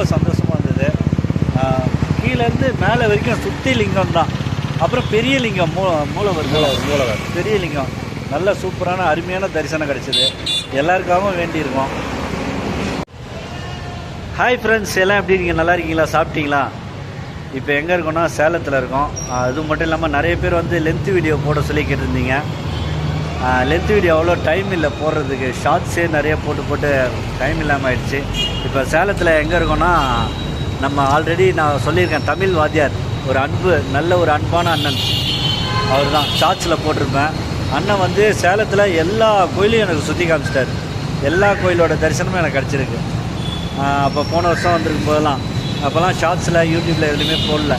ரொம்ப சந்தோஷமாக இருந்தது. கீழேருந்து மேலே வரைக்கும் சுற்றி லிங்கம் தான். அப்புறம் பெரிய லிங்கம் மூ மூலவர் மூலவர். பெரிய லிங்கம். நல்ல சூப்பரான அருமையான தரிசனம் கிடைச்சது. எல்லாருக்காகவும் வேண்டியிருக்கோம். ஹாய் ஃப்ரெண்ட்ஸ் எல்லாம் எப்படி இருக்கீங்க? நல்லா இருக்கீங்களா? சாப்பிட்டீங்களா? இப்போ எங்கே இருக்கோம்னா சேலத்தில் இருக்கோம். அது மட்டும் இல்லாமல் நிறைய பேர் வந்து லென்த் வீடியோ போட சொல்லி கேட்டிருந்தீங்க. லென்த் வீடியோ அவ்வளோ டைம் இல்லை போடுறதுக்கு. ஷார்ட்ஸே நிறைய போட்டு போட்டு டைம் இல்லாமல் ஆயிடுச்சு. இப்போ சேலத்தில் எங்கே இருக்கோன்னா நம்ம ஆல்ரெடி நான் சொல்லியிருக்கேன் தமிழ் வாத்தியார். ஒரு அன்பு நல்ல ஒரு அன்பான அண்ணன். அவர் தான் ஷார்ட்ஸில் போட்டிருப்பேன். அண்ணன் வந்து சேலத்தில் எல்லா கோயிலையும் எனக்கு சுற்றி காமிச்சிட்டாரு. எல்லா கோயிலோட தரிசனமும் எனக்கு கிடச்சிருக்கு. அப்போ போன வருஷம் வந்திருக்கும் போதெல்லாம். அப்போல்லாம் ஷார்ட்ஸில் யூடியூப்பில் எதுலையுமே போடல.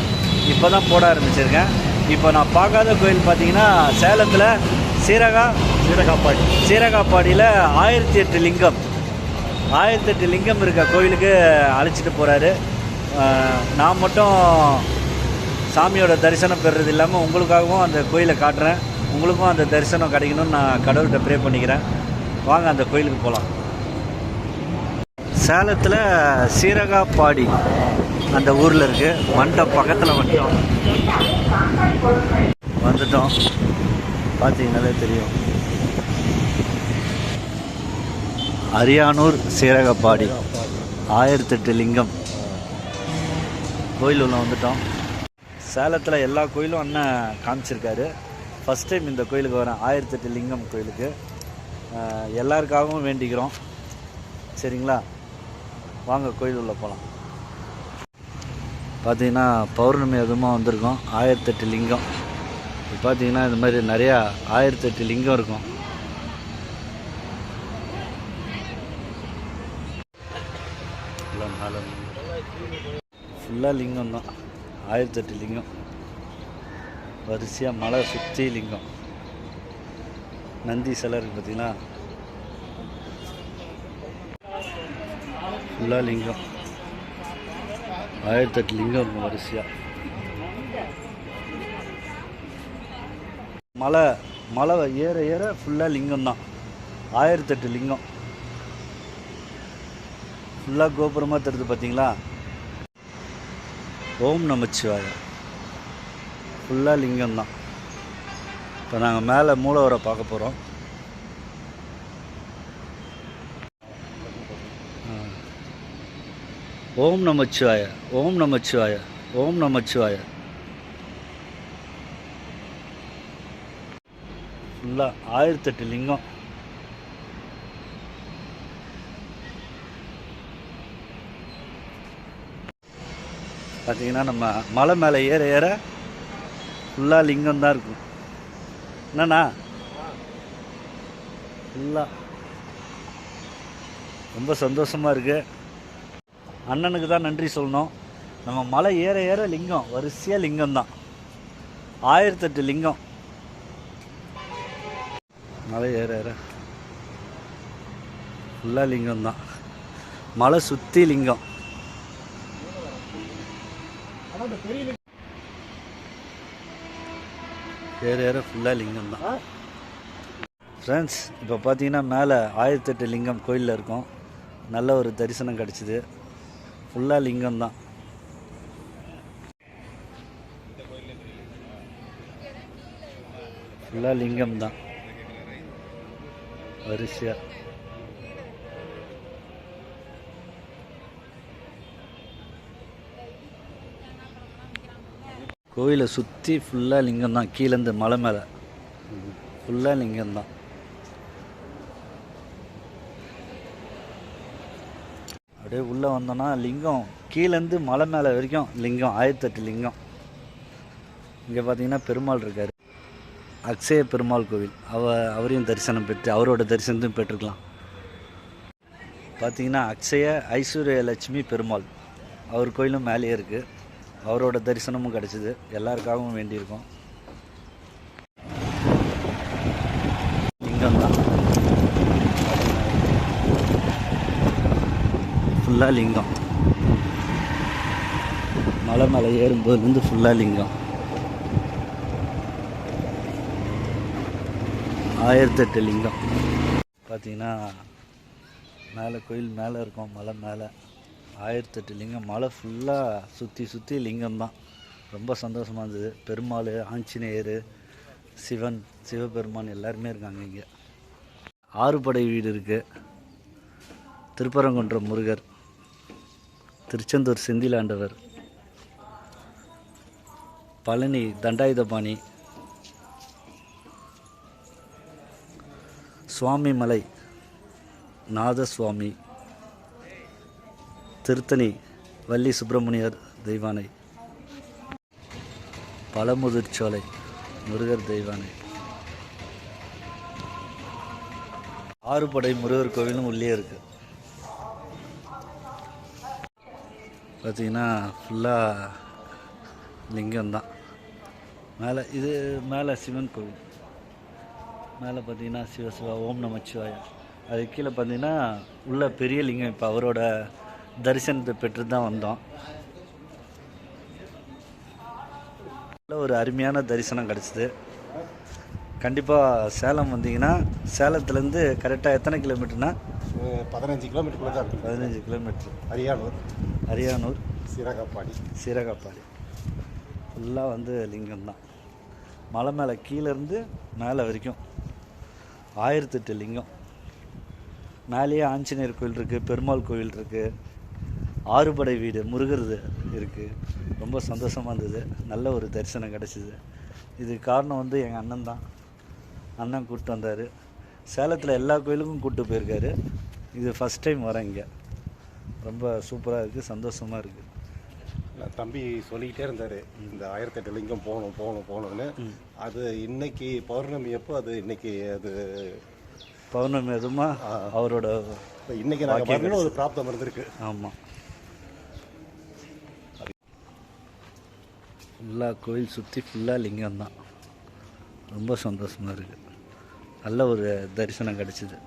இப்போ தான் போட ஆரம்பிச்சிருக்கேன். இப்போ நான் பார்க்காத கோயில் பார்த்தீங்கன்னா சேலத்தில் சீரகா சீரகாப்பாடி. சீரகாப்பாடியில் ஆயிரத்தி எட்டு லிங்கம். ஆயிரத்தி எட்டு லிங்கம் இருக்க கோயிலுக்கு அழைச்சிட்டு போகிறாரு நான் மட்டும் சாமியோட தரிசனம் பெறுறது இல்லாமல் உங்களுக்காகவும் அந்த கோயிலை காட்டுறேன். உங்களுக்கும் அந்த தரிசனம் கிடைக்கணும்னு நான் கடவுள்கிட்ட ப்ரே பண்ணிக்கிறேன். வாங்க அந்த கோயிலுக்கு போகலாம் சேலத்தில் சீரகாப்பாடி அந்த ஊரில் இருக்குது மண்டபம் பக்கத்தில் வந்துட்டோம். வந்துட்டோம். பார்த்தீங்கனாலே தெரியும். அரியானூர் சீரகப்பாடி ஆயிரத்தெட்டு லிங்கம். கோயில் உள்ள வந்துட்டோம். சேலத்தில் எல்லா கோயிலும் அண்ணன் காமிச்சிருக்காரு. ஃபஸ்ட் டைம் இந்த கோயிலுக்கு வரேன். ஆயிரத்தெட்டு லிங்கம் கோயிலுக்கு. எல்லாருக்காகவும் வேண்டிக்கிறோம். சரிங்களா? வாங்க கோயில் உள்ள போகலாம் பார்த்தீங்கன்னா பௌர்ணமி அதுமாக வந்திருக்கோம். ஆயிரத்தெட்டு லிங்கம். இப்போ பார்த்தீங்கன்னா இந்த மாதிரி நிறையா ஆயிரத்தெட்டு லிங்கம் இருக்கும். ஃபுல்லாக லிங்கம் தான் ஆயிரத்தெட்டு லிங்கம். வரிசையாக மலை சுற்றி லிங்கம். நந்தி சிலை இருக்குது பார்த்தீங்களா? ஃபுல்லாக லிங்கம். ஆயிரத்தெட்டு லிங்கம் இருக்கும் வரிசையாக மலை மலை ஏற ஏற ஃபுல்லாக லிங்கம் தான் ஆயிரத்தெட்டு லிங்கம். ஃபுல்லாக கோபுரமாக தருது பார்த்தீங்களா ஓம் நமச்சிவாய. ஃபுல்லாக லிங்கம் தான் இப்போ நாங்கள் மேலே மூலவரை பார்க்க போகிறோம் ஓம் நமச்சிவாய ஓம் நமச்சிவாய ஓம் நமச்சிவாய. ஃபுல்லாக ஆயிரத்தெட்டு லிங்கம். பார்த்தீங்கன்னா நம்ம மலை மேலே ஏற ஏற ஃபுல்லாக லிங்கம் தான் இருக்கும். என்னண்ணா? ஃபுல்லாக ரொம்ப சந்தோஷமாக இருக்குது அண்ணனுக்கு தான் நன்றி சொல்லணும். நம்ம மலை ஏற ஏற லிங்கம் வரிசையாக லிங்கம் தான். ஆயிரத்தெட்டு லிங்கம். மலை ஏற ஏற. ஃபுல்லாக லிங்கம் தான். மலை சுற்றி லிங்கம். ஏற ஏற ஃபுல்லாக லிங்கம் தான். ஃப்ரெண்ட்ஸ் இப்போ பார்த்தீங்கன்னா மேலே ஆயிரத்தெட்டு லிங்கம் கோயிலில் இருக்கும். நல்ல ஒரு தரிசனம் கிடச்சிது. ஃபுல்லாக லிங்கம் தான். ஃபுல்லாக லிங்கம் தான். வரிசையாக கோயிலை சுற்றி ஃபுல்லாக லிங்கம் தான். கீழேருந்து மலை மேலே. ஃபுல்லாக லிங்கம் தான். அப்படியே உள்ளே வந்தோன்னா லிங்கம் கீழேருந்து மலை மேலே வரைக்கும் லிங்கம் ஆயிரத்தெட்டு லிங்கம். இங்கே பார்த்தீங்கன்னா பெருமாள் இருக்கார். அக்ஷய பெருமாள் கோவில். அவ அவரையும் தரிசனம் பெற்று அவரோட தரிசனத்தையும் பெற்றுக்கலாம். பார்த்தீங்கன்னா அக்ஷய ஐஸ்வர்ய லட்சுமி பெருமாள். அவர் கோயிலும் மேலேயே இருக்குது அவரோட தரிசனமும் கிடச்சிது. எல்லாருக்காகவும் வேண்டியிருக்கோம். லிங்கம் தான். ஃபுல்லாக லிங்கம். மலை மேலே ஏறும்போதுலேருந்து ஃபுல்லாக லிங்கம். ஆயிரத்தெட்டு லிங்கம். பார்த்தீங்கன்னா மேலே கோயில் மேலே இருக்கும் மலை மேலே. ஆயிரத்தெட்டு லிங்கம். மலை ஃபுல்லாக சுற்றி சுற்றி லிங்கம் தான். ரொம்ப சந்தோஷமாக இருந்தது. பெருமாள் ஆஞ்சநேயர் சிவன் சிவபெருமான் எல்லாருமே இருக்காங்க இங்கே. ஆறுபடை வீடு இருக்குது திருப்பரங்குன்றம் முருகர். திருச்செந்தூர் செந்திலாண்டவர் பழனி தண்டாயுதபாணி. சுவாமி மலை நாதசுவாமி திருத்தணி வள்ளி சுப்பிரமணியர் தெய்வானை பழமுதிர்ச்சோலை முருகர் தெய்வானை. ஆறுபடை முருகர் கோவிலும் உள்ளே இருக்கு. பார்த்தீங்கன்னா ஃபுல்லாக லிங்கம் தான் மேலே இது மேலே சிவன் கோவில். மேலே பார்த்தீங்கன்னா சிவசிவா ஓம் நமச்சிவாயா. அது கீழே பார்த்தீங்கன்னா உள்ள பெரிய லிங்கம். இப்போ அவரோட தரிசனத்தை பெற்று தான் வந்தோம். நல்ல ஒரு அருமையான தரிசனம் கிடச்சிது. கண்டிப்பாக சேலம் வந்தீங்கன்னா சேலத்துலேருந்து கரெக்டாக எத்தனை கிலோமீட்டர்னா பதினஞ்சு கிலோமீட்டருக்குள்ள தான் இருக்குது பதினஞ்சு கிலோமீட்டர் அரியானூர். அரியானூர். சீரகப்பாடி. சீரகாப்பாடி. ஃபுல்லாக வந்து லிங்கம் தான். மலை மேலே கீழேருந்து மேலே வரைக்கும். ஆயிரத்தெட்டு லிங்கம். மேலேயே ஆஞ்சநேயர் கோயில் இருக்குது பெருமாள் கோயில் இருக்குது ஆறுபடை வீடு முருகர் இருக்குது ரொம்ப சந்தோஷமாக இருந்தது. நல்ல ஒரு தரிசனம் கிடச்சிது. இது காரணம் வந்து எங்கள் அண்ணன் தான். அண்ணன் கூப்பிட்டு வந்தார். சேலத்தில் எல்லா கோயிலுக்கும் கூப்பிட்டு போயிருக்காரு. இது ஃபஸ்ட் டைம் வரேன் இங்கே. ரொம்ப சூப்பராக இருக்குது சந்தோஷமாக இருக்குது தம்பி சொல்லிக்கிட்டே இருந்தார் இந்த ஆயிரத்தெட்டு லிங்கம் போகணும் போகணும் போகணும்னு. அது இன்னைக்கு பௌர்ணமி அப்போ அது இன்னைக்கு அது? பௌர்ணமி எதுமா அவரோட இன்னைக்கு நாங்கள் ஒரு பிராப்தம் இருந்திருக்கு ஆமாம் ஃபுல்லாக கோயில் சுற்றி ஃபுல்லாக லிங்கம் தான் ரொம்ப சந்தோஷமாக இருக்குது நல்ல ஒரு தரிசனம் கிடச்சிது.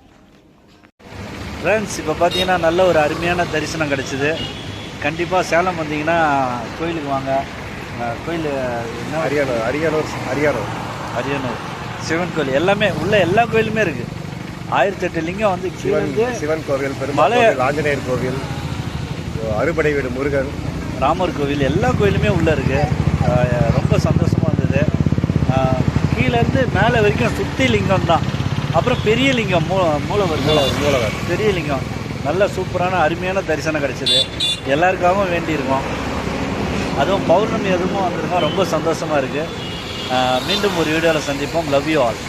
ஃப்ரெண்ட்ஸ் இப்போ பார்த்தீங்கன்னா நல்ல ஒரு அருமையான தரிசனம் கிடச்சிது. கண்டிப்பாக சேலம் வந்தீங்கன்னா கோயிலுக்கு வாங்க. கோயில் என்ன? அரியானூர் அரியானூர் அரியானூர். அரியனூர் சிவன் கோயில். எல்லாமே உள்ள எல்லா கோயிலுமே இருக்குது ஆயிரத்தெட்டு லிங்கம் வந்து இருந்து சிவன் கோவில் பெருமாள் ஆஞ்சநேயர் கோவில் அறுபடை வீடு முருகன். ராமர் கோவில் எல்லா கோயிலுமே உள்ளே இருக்குது ரொம்ப சந்தோஷமாக இருந்தது. கீழேருந்து மேலே வரைக்கும் சுற்றி லிங்கம் தான். அப்புறம் பெரிய லிங்கம் மூ மூலவர் மூலவர். பெரிய லிங்கம். நல்ல சூப்பரான அருமையான தரிசனம் கிடச்சிது. எல்லாருக்காகவும் வேண்டியிருக்கோம். அதுவும் பௌர்ணமி எதுவும் வந்திருக்கோம் ரொம்ப சந்தோஷமாக இருக்குது மீண்டும் ஒரு வீடியோவில் சந்திப்போம். Love you all